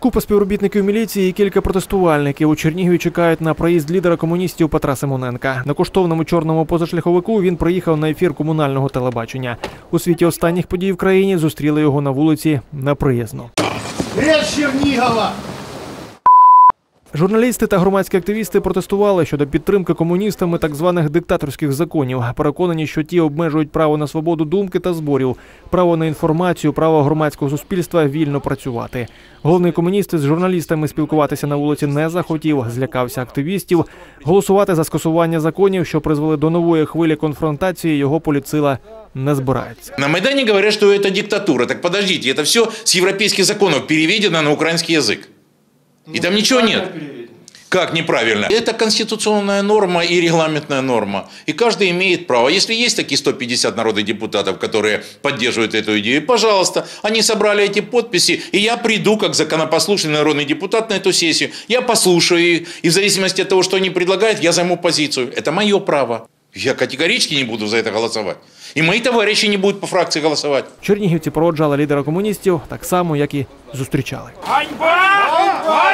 Купа співробітників міліції і кілька протестувальників у Чернігові чекають на проїзд лідера комуністів Петра Симоненка. На коштовному чорному позашляховику він приїхав на ефір комунального телебачення. У світі останніх подій в країні зустріли його на вулиці на приязно. Чернігова! Журналісти та громадські активісти протестували щодо підтримки комуністами так званих диктаторських законів. Переконані, що ті обмежують право на свободу думки та зборів, право на інформацію, право громадського суспільства вільно працювати. Головний комуніст з журналістами спілкуватися на вулиці не захотів, злякався активістів. Голосувати за скасування законів, що призвели до нової хвилі конфронтації, його політсила не збирається. На Майдане говорят, что это диктатура. Так подождите, это все с европейских законов переведено на украинский язык. И там ничего нет. Как неправильно? Это конституционная норма и регламентная норма. И каждый имеет право. Если есть такие 150 народных депутатов, которые поддерживают эту идею, пожалуйста, они собрали эти подписи, и я приду как законопослушный народный депутат на эту сессию. Я послушаю их, и в зависимости от того, что они предлагают, я займу позицию. Это мое право. Я категорически не буду за это голосовать. И мои товарищи не будут по фракции голосовать. Чернігівці проводжали лідера комуністів так само, як і зустрічали. Ганьба! Ганьба! Ганьба!